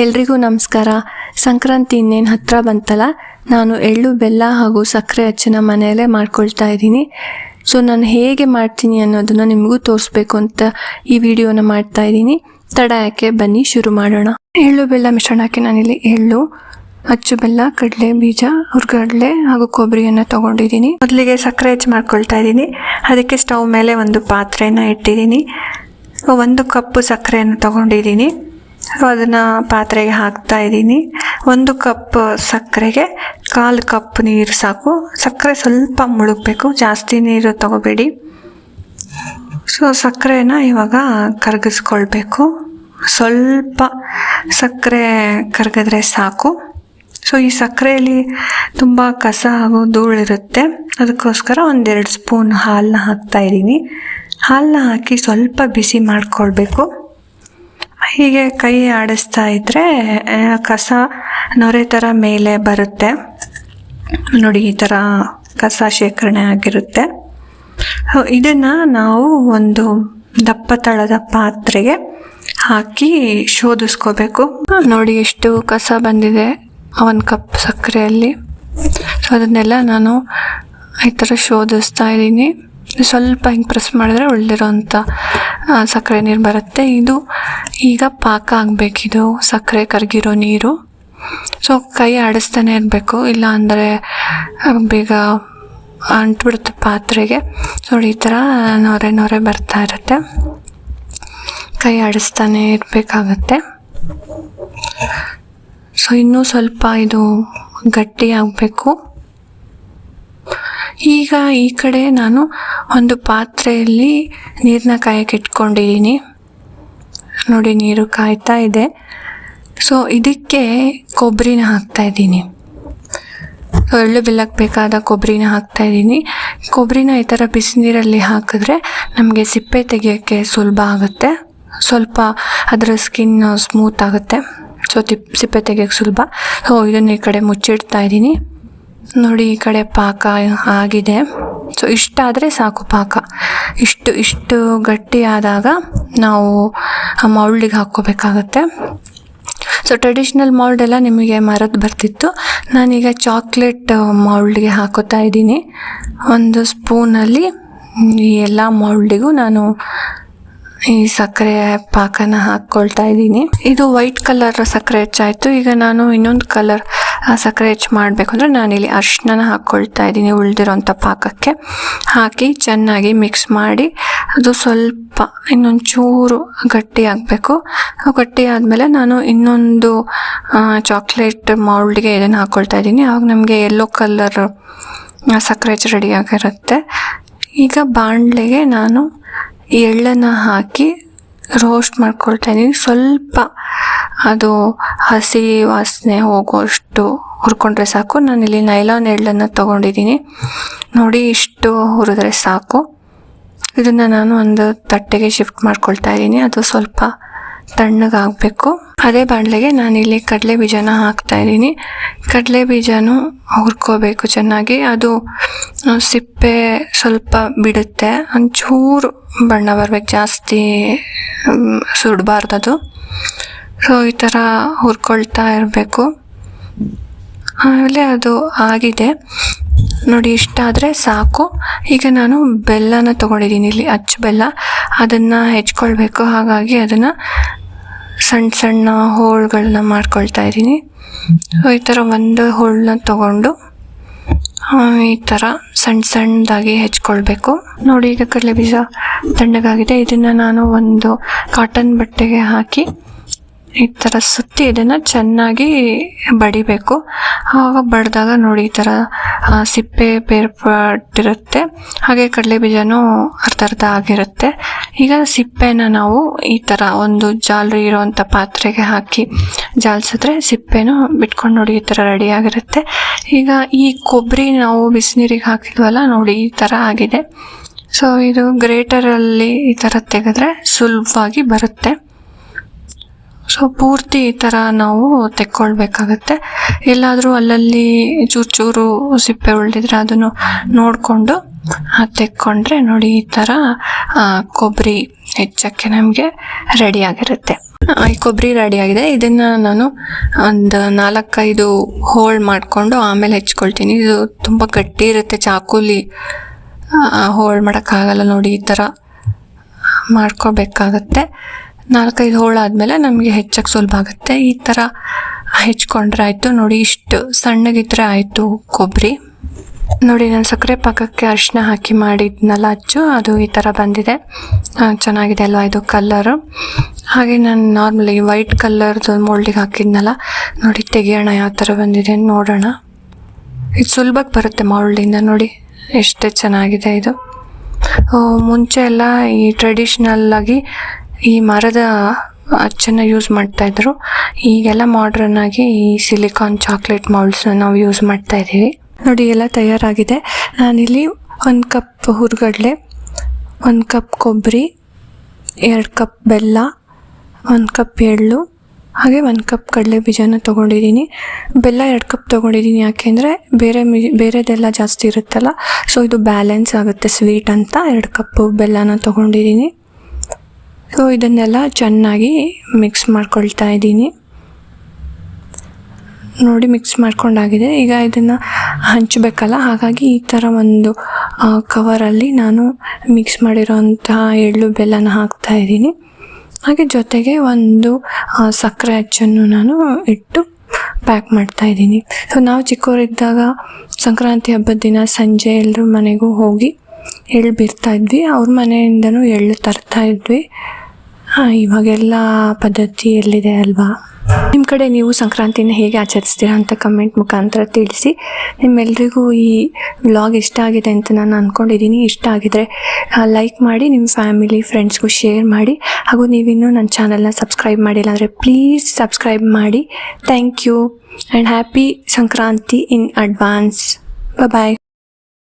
ಎಲ್ರಿಗೂ ನಮಸ್ಕಾರ. ಸಂಕ್ರಾಂತಿ ಇನ್ನೇನು ಹತ್ತಿರ ಬಂತಲ್ಲ? ನಾನು ಎಳ್ಳು, ಬೆಲ್ಲ ಹಾಗೂ ಸಕ್ಕರೆ ಅಚ್ಚನ ಮನೆಯಲ್ಲೇ ಮಾಡ್ಕೊಳ್ತಾ ಇದ್ದೀನಿ. ಸೊ ನಾನು ಹೇಗೆ ಮಾಡ್ತೀನಿ ಅನ್ನೋದನ್ನು ನಿಮಗೂ ತೋರಿಸ್ಬೇಕು ಅಂತ ಈ ವಿಡಿಯೋನ ಮಾಡ್ತಾ ಇದ್ದೀನಿ. ತಡ ಯಾಕೆ? ಬನ್ನಿ, ಶುರು ಮಾಡೋಣ. ಎಳ್ಳು, ಬೆಲ್ಲ ಮಿಶ್ರಣಕ್ಕೆ ನಾನಿಲ್ಲಿ ಎಳ್ಳು, ಅಚ್ಚು ಬೆಲ್ಲ, ಕಡಲೆ ಬೀಜ, ಹುರ್ಗಡ್ಲೆ ಹಾಗೂ ಕೊಬ್ಬರಿಯನ್ನು ತಗೊಂಡಿದ್ದೀನಿ. ಮೊದಲಿಗೆ ಸಕ್ಕರೆ ಹೆಚ್ಚು ಮಾಡ್ಕೊಳ್ತಾ ಇದ್ದೀನಿ. ಅದಕ್ಕೆ ಸ್ಟವ್ ಮೇಲೆ ಒಂದು ಪಾತ್ರೆನ ಇಟ್ಟಿದ್ದೀನಿ. ಒಂದು ಕಪ್ಪು ಸಕ್ಕರೆಯನ್ನು ತಗೊಂಡಿದ್ದೀನಿ. ಅದನ್ನು ಪಾತ್ರೆಗೆ ಹಾಕ್ತಾ ಇದ್ದೀನಿ. ಒಂದು ಕಪ್ ಸಕ್ಕರೆಗೆ ಕಾಲು ಕಪ್ ನೀರು ಸಾಕು. ಸಕ್ಕರೆ ಸ್ವಲ್ಪ ಮುಳುಗಬೇಕು. ಜಾಸ್ತಿ ನೀರು ತಗೋಬೇಡಿ. ಸೊ ಸಕ್ಕರೆನ ಇವಾಗ ಕರಗಿಸ್ಕೊಳ್ಬೇಕು. ಸ್ವಲ್ಪ ಸಕ್ಕರೆ ಕರಗಿದ್ರೆ ಸಾಕು. ಸೊ ಈ ಸಕ್ಕರೆಯಲ್ಲಿ ತುಂಬ ಕಸ ಹಾಗೂ ಧೂಳಿರುತ್ತೆ ಅದಕ್ಕೋಸ್ಕರ ಒಂದೆರಡು ಸ್ಪೂನ್ ಹಾಲನ್ನ ಹಾಕ್ತಾ ಇದ್ದೀನಿ. ಹಾಲನ್ನ ಹಾಕಿ ಸ್ವಲ್ಪ ಬಿಸಿ ಮಾಡ್ಕೊಳ್ಬೇಕು. ಹೀಗೆ ಕೈ ಆಡಿಸ್ತಾ ಇದ್ದರೆ ಕಸ ನೊರೆ ಥರ ಮೇಲೆ ಬರುತ್ತೆ. ನೋಡಿ, ಈ ಥರ ಕಸ ಶೇಖರಣೆ ಆಗಿರುತ್ತೆ. ಇದನ್ನು ನಾವು ಒಂದು ದಪ್ಪ ತಳದ ಪಾತ್ರೆಗೆ ಹಾಕಿ ಶೋಧಿಸ್ಕೋಬೇಕು. ನೋಡಿ ಎಷ್ಟು ಕಸ ಬಂದಿದೆ ಒಂದು ಕಪ್ ಸಕ್ಕರೆಯಲ್ಲಿ. ಸೊ ಅದನ್ನೆಲ್ಲ ನಾನು ಈ ಥರ ಶೋಧಿಸ್ತಾ ಇದ್ದೀನಿ. ಸ್ವಲ್ಪ ಹಿಂಗೆ ಪ್ರೆಸ್ ಮಾಡಿದ್ರೆ ಉಳಿದಿರೋಂಥ ಸಕ್ಕರೆ ನೀರು ಬರುತ್ತೆ. ಇದು ಈಗ ಪಾಕ ಆಗಬೇಕಿದು. ಸಕ್ಕರೆ ಕರಗಿರೋ ನೀರು. ಸೊ ಕೈ ಆಡಿಸ್ತಾನೆ ಇರಬೇಕು. ಇಲ್ಲ ಅಂದರೆ ಬೇಗ ಅಂಟ್ಬಿಡುತ್ತೆ ಪಾತ್ರೆಗೆ. ಸೊ ಈ ಥರ ನೊರೆ ನೊರೆ ಬರ್ತಾ ಇರುತ್ತೆ. ಕೈ ಆಡಿಸ್ತಾನೆ ಇರಬೇಕಾಗತ್ತೆ. ಸೊ ಇನ್ನೂ ಸ್ವಲ್ಪ ಇದು ಗಟ್ಟಿ ಆಗಬೇಕು. ಈಗ ಈ ಕಡೆ ನಾನು ಒಂದು ಪಾತ್ರೆಯಲ್ಲಿ ನೀರನ್ನ ಕಾಯಕ್ಕೆ ಇಟ್ಕೊಂಡಿದ್ದೀನಿ. ನೋಡಿ, ನೀರು ಕಾಯ್ತಾ ಇದೆ. ಸೊ ಇದಕ್ಕೆ ಕೊಬ್ಬರಿನ ಹಾಕ್ತಾ ಇದ್ದೀನಿ. ಸೊ ಎಳ್ಳು ಬೆಲ್ಲಕ್ಕೆ ಬೇಕಾದ ಕೊಬ್ಬರಿನ ಹಾಕ್ತಾ ಇದ್ದೀನಿ. ಕೊಬ್ಬರಿನ ಈ ಥರ ಬಿಸಿನೀರಲ್ಲಿ ಹಾಕಿದ್ರೆ ನಮಗೆ ಸಿಪ್ಪೆ ತೆಗೆಯೋಕ್ಕೆ ಸುಲಭ ಆಗುತ್ತೆ. ಸ್ವಲ್ಪ ಅದರ ಸ್ಕಿನ್ ಸ್ಮೂತ್ ಆಗುತ್ತೆ. ಸೊ ತಿಪ್, ಸಿಪ್ಪೆ ತೆಗಿಯೋಕ್ಕೆ ಸುಲಭ. ಸೊ ಇದನ್ನು ಈ ಕಡೆ ಮುಚ್ಚಿಡ್ತಾ ಇದ್ದೀನಿ. ನೋಡಿ ಈ ಕಡೆ ಪಾಕ ಆಗಿದೆ. ಸೊ ಇಷ್ಟಾದರೆ ಸಾಕು ಪಾಕ. ಇಷ್ಟು ಇಷ್ಟು ಗಟ್ಟಿಯಾದಾಗ ನಾವು ಮೌಲ್ಡಿಗೆ ಹಾಕ್ಕೋಬೇಕಾಗತ್ತೆ. ಸೊ ಟ್ರೆಡಿಷ್ನಲ್ ಮೌಲ್ಡ್ ಎಲ್ಲ ನಿಮಗೆ ಮರದ್ದು ಬರ್ತಿತ್ತು. ನಾನೀಗ ಚಾಕ್ಲೇಟ್ ಮೌಲ್ಡ್ಗೆ ಹಾಕೋತಾ ಇದ್ದೀನಿ. ಒಂದು ಸ್ಪೂನಲ್ಲಿ ಈ ಎಲ್ಲ ಮೌಲ್ಡಿಗೂ ನಾನು ಈ ಸಕ್ಕರೆ ಪಾಕನ ಹಾಕ್ಕೊಳ್ತಾ ಇದ್ದೀನಿ. ಇದು ವೈಟ್ ಕಲರ್ ಸಕ್ಕರೆ ಹೆಚ್ಚಾಯಿತು. ಈಗ ನಾನು ಇನ್ನೊಂದು ಕಲರ್ ಸಕ್ಕರೆ ಹೆಚ್ಚು ಮಾಡಬೇಕು ಅಂದರೆ ನಾನಿಲ್ಲಿ ಅರಿಶಿನ ಹಾಕ್ಕೊಳ್ತಾ ಇದ್ದೀನಿ ಉಳಿದಿರೋಂಥ ಪಾಕಕ್ಕೆ. ಹಾಕಿ ಚೆನ್ನಾಗಿ ಮಿಕ್ಸ್ ಮಾಡಿ ಅದು ಸ್ವಲ್ಪ ಇನ್ನೊಂದು ಚೂರು ಗಟ್ಟಿ ಆಗಬೇಕು. ಗಟ್ಟಿ ಆದಮೇಲೆ ನಾನು ಇನ್ನೊಂದು ಚಾಕ್ಲೇಟ್ ಮೌಲ್ಡ್ಗೆ ಇದನ್ನು ಹಾಕ್ಕೊಳ್ತಾ ಇದ್ದೀನಿ. ಆವಾಗ ನಮಗೆ ಯೆಲ್ಲೋ ಕಲರ್ ಸಕ್ಕರೆ ಹೆಚ್ಚು ರೆಡಿಯಾಗಿರುತ್ತೆ ಈಗ ಬಾಣಲೆಗೆ ನಾನು ಎಳ್ಳನ್ನು ಹಾಕಿ ರೋಸ್ಟ್ ಮಾಡ್ಕೊಳ್ತಾ ಇದ್ದೀನಿ ಸ್ವಲ್ಪ ಅದು ಹಸಿ ವಾಸನೆ ಹೋಗುವಷ್ಟು ಹುರ್ಕೊಂಡ್ರೆ ಸಾಕು. ನಾನಿಲ್ಲಿ ನೈಲಾನ್ ಎಳ್ಳನ್ನು ತೊಗೊಂಡಿದ್ದೀನಿ ನೋಡಿ ಇಷ್ಟು ಹುರಿದ್ರೆ ಸಾಕು. ಇದನ್ನು ನಾನು ಒಂದು ತಟ್ಟೆಗೆ ಶಿಫ್ಟ್ ಮಾಡ್ಕೊಳ್ತಾ ಇದ್ದೀನಿ ಅದು ಸ್ವಲ್ಪ ತಣ್ಣಗಾಗಬೇಕು. ಅದೇ ಬಾಣಲೆಗೆ ನಾನಿಲ್ಲಿ ಕಡಲೆ ಬೀಜನ ಹಾಕ್ತಾ ಇದ್ದೀನಿ ಕಡಲೆ ಬೀಜನೂ ಹುರ್ಕೋಬೇಕು ಚೆನ್ನಾಗಿ. ಅದು ಸಿಪ್ಪೆ ಸ್ವಲ್ಪ ಬಿಡುತ್ತೆ. ಒಂಚೂರು ಬಣ್ಣ ಬರ್ಬೇಕು, ಜಾಸ್ತಿ ಸುಡಬಾರ್ದದು. ಸೊ ಈ ಥರ ಹುರ್ಕೊಳ್ತಾ ಇರಬೇಕು. ಆಮೇಲೆ ಅದು ಆಗಿದೆ. ನೋಡಿ, ಇಷ್ಟ ಆದರೆ ಸಾಕು. ಈಗ ನಾನು ಬೆಲ್ಲನ ತೊಗೊಂಡಿದ್ದೀನಿ. ಇಲ್ಲಿ ಅಚ್ಚು ಬೆಲ್ಲ. ಅದನ್ನು ಹೆಚ್ಕೊಳ್ಬೇಕು. ಹಾಗಾಗಿ ಅದನ್ನು ಸಣ್ಣ ಸಣ್ಣ ಹೋಳುಗಳನ್ನ ಮಾಡ್ಕೊಳ್ತಾ ಇದ್ದೀನಿ. ಸೊ ಈ ಥರ ಒಂದು ಹೋಳನ್ನ ತಗೊಂಡು ಈ ಥರ ಸಣ್ಣ ಸಣ್ಣದಾಗಿ ಹೆಚ್ಕೊಳ್ಬೇಕು. ನೋಡಿ, ಈಗ ಕಡಲೆ ಬೀಜ ತಣ್ಣಗಾಗಿದೆ. ಇದನ್ನು ನಾನು ಒಂದು ಕಾಟನ್ ಬಟ್ಟೆಗೆ ಹಾಕಿ ಈ ಥರ ಸುತ್ತಿ ಇದನ್ನು ಚೆನ್ನಾಗಿ ಬಡಿಬೇಕು. ಆವಾಗ ಬಡಿದಾಗ ನೋಡಿ ಈ ಥರ ಸಿಪ್ಪೆ ಬೇರ್ಪಟ್ಟಿರುತ್ತೆ ಹಾಗೆ ಕಡಲೆ ಬೀಜನೂ ಅರ್ಧ ಅರ್ಧ ಆಗಿರುತ್ತೆ. ಈಗ ಸಿಪ್ಪೆನ ನಾವು ಈ ಥರ ಒಂದು ಜಾಲರಿ ಇರೋವಂಥ ಪಾತ್ರೆಗೆ ಹಾಕಿ ಜಾಲಿಸಿದ್ರೆ ಸಿಪ್ಪೆನೂ ಬಿಟ್ಕೊಂಡು ನೋಡಿ ಈ ಥರ ರೆಡಿ ಆಗಿರುತ್ತೆ. ಈಗ ಈ ಕೊಬ್ಬರಿ ನಾವು ಬಿಸಿನೀರಿಗೆ ಹಾಕಿದ್ವಲ್ಲ, ನೋಡಿ ಈ ಥರ ಆಗಿದೆ. ಸೊ ಇದು ಗ್ರೇಟರಲ್ಲಿ ಈ ಥರ ತೆಗೆದ್ರೆ ಸುಲಭವಾಗಿ ಬರುತ್ತೆ. ಸೊ ಪೂರ್ತಿ ಈ ಥರ ನಾವು ತೆಕ್ಕೊಳ್ಬೇಕಾಗತ್ತೆ. ಎಲ್ಲಾದರೂ ಅಲ್ಲಲ್ಲಿ ಚೂರು ಚೂರು ಸಿಪ್ಪೆ ಉಳಿದಿದ್ರೆ ಅದನ್ನು ನೋಡಿಕೊಂಡು ತೆಕ್ಕೊಂಡ್ರೆ ನೋಡಿ ಈ ಥರ ಕೊಬ್ಬರಿ ಹೆಚ್ಚಕ್ಕೆ ನಮಗೆ ರೆಡಿ ಆಗಿರುತ್ತೆ. ಈ ಕೊಬ್ಬರಿ ಆಗಿದೆ. ಇದನ್ನ ನಾನು ಒಂದು ನಾಲ್ಕೈದು ಹೋಳ್ ಮಾಡಿಕೊಂಡು ಆಮೇಲೆ ಹೆಚ್ಕೊಳ್ತೀನಿ. ಇದು ತುಂಬ ಗಟ್ಟಿ ಇರುತ್ತೆ, ಚಾಕುಲಿ ಹೋಳ್ ಮಾಡೋಕ್ಕಾಗಲ್ಲ ನೋಡಿ ಈ ಥರ ಮಾಡ್ಕೋಬೇಕಾಗತ್ತೆ. ನಾಲ್ಕೈದು ಹೋಳಾದಮೇಲೆ ನಮಗೆ ಹೆಚ್ಚಕ್ಕೆ ಸುಲಭ ಆಗುತ್ತೆ. ಈ ಥರ ಹೆಚ್ಕೊಂಡ್ರೆ ಆಯಿತು. ನೋಡಿ, ಇಷ್ಟು ಸಣ್ಣಗಿದ್ರೆ ಆಯಿತು ಕೊಬ್ಬರಿ. ನೋಡಿ, ನಾನು ಸಕ್ಕರೆ ಪಾಕಕ್ಕೆ ಅರಿಶಿನ ಹಾಕಿ ಮಾಡಿದ್ನಲ್ಲ ಅಚ್ಚು, ಅದು ಈ ಥರ ಬಂದಿದೆ. ಚೆನ್ನಾಗಿದೆ ಅಲ್ವಾ ಇದು ಕಲ್ಲರು? ಹಾಗೆ ನಾನು ನಾರ್ಮಲಿ ವೈಟ್ ಕಲ್ಲರ್ದು ಮೋಲ್ಡಿಗೆ ಹಾಕಿದ್ನಲ್ಲ, ನೋಡಿ, ತೆಗಿಯೋಣ ಯಾವ ಥರ ಬಂದಿದೆ ನೋಡೋಣ. ಇದು ಸುಲಭಕ್ಕೆ ಬರುತ್ತೆ ಮೌಲ್ಡಿಂದ, ನೋಡಿ, ಎಷ್ಟು ಚೆನ್ನಾಗಿದೆ ಇದು. ಮುಂಚೆ ಎಲ್ಲ ಈ ಟ್ರೆಡಿಷ್ನಲ್ ಆಗಿ ಈ ಮರದ ಅಚ್ಚನ್ನು ಯೂಸ್ ಮಾಡ್ತಾ ಇದ್ರು. ಈಗೆಲ್ಲ ಮಾಡ್ರನ್ ಆಗಿ ಈ ಸಿಲಿಕಾನ್ ಚಾಕ್ಲೇಟ್ ಮೌಲ್ಡ್ಸ್ ನಾವು ಯೂಸ್ ಮಾಡ್ತಾ ಇದ್ದೀವಿ. ನೋಡಿ, ಎಲ್ಲ ತಯಾರಾಗಿದೆ. ನಾನಿಲ್ಲಿ ಒಂದು ಕಪ್ ಹುರ್ಗಡ್ಲೆ, ಒಂದು ಕಪ್ ಕೊಬ್ಬರಿ ಎರಡು ಕಪ್ ಬೆಲ್ಲ, ಒಂದು ಕಪ್ ಎಳ್ಳು, ಹಾಗೆ ಒಂದು ಕಪ್ ಕಡಲೆ ಬೀಜನ ತೊಗೊಂಡಿದ್ದೀನಿ. ಬೆಲ್ಲ ಎರಡು ಕಪ್ ತೊಗೊಂಡಿದ್ದೀನಿ. ಯಾಕೆಂದರೆ ಬೇರೆ ಮಿ, ಬೇರೆದೆಲ್ಲ ಜಾಸ್ತಿ ಇರುತ್ತಲ್ಲ ಸೊ ಇದು ಬ್ಯಾಲೆನ್ಸ್ ಆಗುತ್ತೆ ಸ್ವೀಟ್ ಅಂತ. ಎರಡು ಕಪ್ಪು ಬೆಲ್ಲನ ತೊಗೊಂಡಿದ್ದೀನಿ. ಸೊ ಇದನ್ನೆಲ್ಲ ಚೆನ್ನಾಗಿ ಮಿಕ್ಸ್ ಮಾಡ್ಕೊಳ್ತಾ ಇದ್ದೀನಿ. ನೋಡಿ ಮಿಕ್ಸ್ ಮಾಡ್ಕೊಂಡಾಗಿದೆ. ಈಗ ಇದನ್ನು ಹಂಚಬೇಕಲ್ಲ? ಹಾಗಾಗಿ ಈ ಥರ ಒಂದು ಕವರಲ್ಲಿ ನಾನು ಮಿಕ್ಸ್ ಮಾಡಿರೋಂತಹ ಎಳ್ಳು ಬೆಲ್ಲನ ಹಾಕ್ತಾ ಇದ್ದೀನಿ. ಹಾಗೆ ಜೊತೆಗೆ ಒಂದು ಸಕ್ಕರೆ ಅಚ್ಚನ್ನು ನಾನು ಇಟ್ಟು ಪ್ಯಾಕ್ ಮಾಡ್ತಾ ಇದ್ದೀನಿ. ಸೊ ನಾವು ಚಿಕ್ಕವರಿದ್ದಾಗ ಸಂಕ್ರಾಂತಿ ಹಬ್ಬದ ದಿನ ಸಂಜೆ ಎಲ್ಲರೂ ಮನೆಗೂ ಹೋಗಿ ಎಳ್ಳು ಬಿರ್ತಾ ಇದ್ವಿ. ಅವ್ರ ಮನೆಯಿಂದನೂ ಎಳ್ಳು ತರ್ತಾ ಇದ್ವಿ. ಇವಾಗೆಲ್ಲ ಪದ್ಧತಿ ಎಲ್ಲಿದೆ ಅಲ್ವಾ? ನಿಮ್ಮ ಕಡೆ ನೀವು ಸಂಕ್ರಾಂತಿನ ಹೇಗೆ ಆಚರಿಸ್ತೀರಾ ಅಂತ ಕಮೆಂಟ್ ಮುಖಾಂತರ ತಿಳಿಸಿ. ನಿಮ್ಮೆಲ್ರಿಗೂ ಈ ವ್ಲಾಗ್ ಇಷ್ಟ ಆಗಿದೆ ಅಂತ ನಾನು ಅಂದ್ಕೊಂಡಿದ್ದೀನಿ ಇಷ್ಟ ಆಗಿದ್ರೆ ಲೈಕ್ ಮಾಡಿ ನಿಮ್ಮ ಫ್ಯಾಮಿಲಿ ಫ್ರೆಂಡ್ಸ್ಗೂ ಶೇರ್ ಮಾಡಿ. ಹಾಗೂ ನೀವಿನ್ನೂ ನನ್ನ ಚಾನಲ್ನ ಸಬ್ಸ್ಕ್ರೈಬ್ ಮಾಡಿಲ್ಲ ಅಂದರೆ ಪ್ಲೀಸ್ ಸಬ್ಸ್ಕ್ರೈಬ್ ಮಾಡಿ. Thank you and happy Sankranti in advance bye